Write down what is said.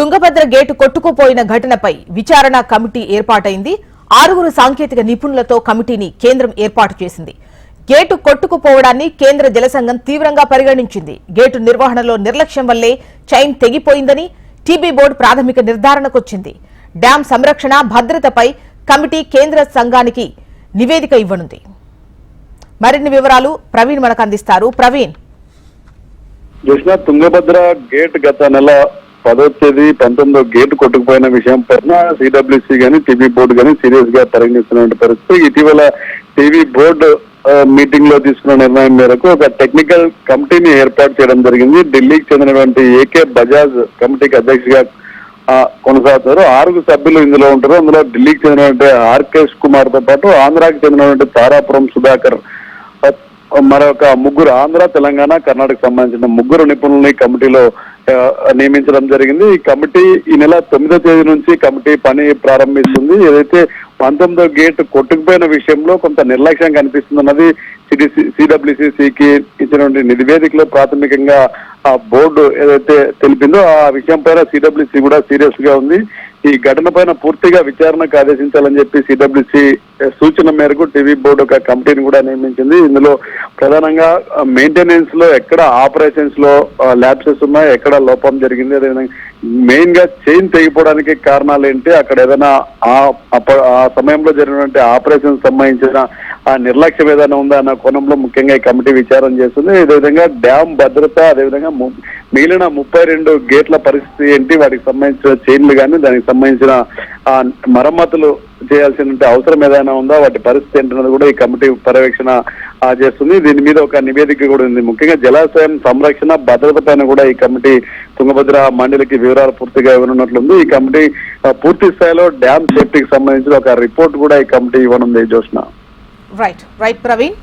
Tungabhadra gate కొట్టుకుపోయిన ఘటనపై విచారణ committee ఏర్పాటైంది. ఆరుగురు సాంకేతిక నిపుణులతో కమిటీని కేంద్రం ఏర్పాటు చేసింది. గేటు కొట్టుకుపోవడాన్ని కేంద్ర జలసంఘం తీవ్రంగా పరిగణించింది. గేటు నిర్వహణలో నిర్లక్ష్యం వల్లే చైన్ తెగిపోయిందని టీబీ బోర్డు ప్రాథమిక నిర్ధారణకొచ్చింది. డ్యాం సంరక్షణ భద్రతపై కమిటీ కేంద్ర సంఘానికి నివేదిక ఇవ్వనుంది. మరిన్ని వివరాలు ప్రవీణ్ మనకు అందిస్తారు. ప్రవీణ్. తుంగభద్ర గేట్ గత నెల పదో తేదీ పంతొమ్మిదో గేట్ కొట్టుకుపోయిన విషయం పైన సిడబ్ల్యూసి కానీ టీవీ బోర్డు కానీ సీరియస్గా పరిగణిస్తున్న పరిస్థితి. ఇటీవల టీవీ బోర్డు మీటింగ్లో తీసుకున్న నిర్ణయం మేరకు ఒక టెక్నికల్ కమిటీని ఏర్పాటు చేయడం జరిగింది. ఢిల్లీకి చెందినటువంటి ఏకే బజాజ్ కమిటీకి అధ్యక్షుడిగా కొనసాగుతారు. ఆరుగు సభ్యులు ఇందులో ఉంటారు. అందులో ఢిల్లీకి చెందినటువంటి ఆర్కేష్ కుమార్తో పాటు ఆంధ్రాకి చెందినటువంటి తారాపురం సుధాకర్ మరొక ముగ్గురు ఆంధ్ర తెలంగాణ కర్ణాటక సంబంధించిన ముగ్గురు నిపుణుల్ని కమిటీలో నియమించడం జరిగింది. ఈ కమిటీ ఈ నెల తొమ్మిదో తేదీ నుంచి కమిటీ పని ప్రారంభిస్తుంది. ఏదైతే పంతొమ్మిదో గేట్ కొట్టుకుపోయిన విషయంలో కొంత నిర్లక్ష్యం కనిపిస్తుందన్నది సిడబ్ల్యూసిసికి ఇచ్చినటువంటి నివేదికలో ప్రాథమికంగా ఆ బోర్డు ఏదైతే తెలిపిందో ఆ విషయం పైన సిడబ్ల్యూసి కూడా సీరియస్గా ఉంది. ఈ ఘటన పైన పూర్తిగా విచారణకు ఆదేశించాలని చెప్పి సిడబ్ల్యూసి సూచన మేరకు టీవీ బోర్డు ఒక కమిటీని కూడా నియమించింది. ఇందులో ప్రధానంగా మెయింటెనెన్స్లో ఎక్కడ ఆపరేషన్స్లో ల్యాబ్సెస్ ఉన్నాయి ఎక్కడ లోపం జరిగింది అదేవిధంగా మెయిన్గా చైన్ తెగిపోవడానికి కారణాలు ఏంటి అక్కడ ఏదైనా ఆ సమయంలో జరిగినటువంటి ఆపరేషన్ సంబంధించిన ఆ నిర్లక్ష్యం ఏదైనా ఉందా అన్న కోణంలో ముఖ్యంగా ఈ కమిటీ విచారం చేస్తుంది. అదేవిధంగా డ్యామ్ భద్రత అదేవిధంగా మిగిలిన ముప్పై రెండు గేట్ల పరిస్థితి ఏంటి? వాటికి సంబంధించిన చైన్లు కానీ దానికి సంబంధించిన మరమ్మతులు చేయాల్సిన అవసరం ఏదైనా ఉందా? వాటి పరిస్థితి ఏంటన్నది కూడా ఈ కమిటీ పర్యవేక్షణ చేస్తుంది. దీని మీద ఒక నివేదిక కూడా ఉంది. ముఖ్యంగా జలాశయం సంరక్షణ భద్రత పైన కూడా ఈ కమిటీ తుంగభద్ర మండలికి వివరాలు పూర్తిగా ఇవ్వనున్నట్లుంది. ఈ కమిటీ పూర్తి స్థాయిలో డ్యామ్ సేఫ్టీకి సంబంధించిన ఒక రిపోర్ట్ కూడా ఈ కమిటీ ఇవ్వనుంది. జోష్న. Right right Praveen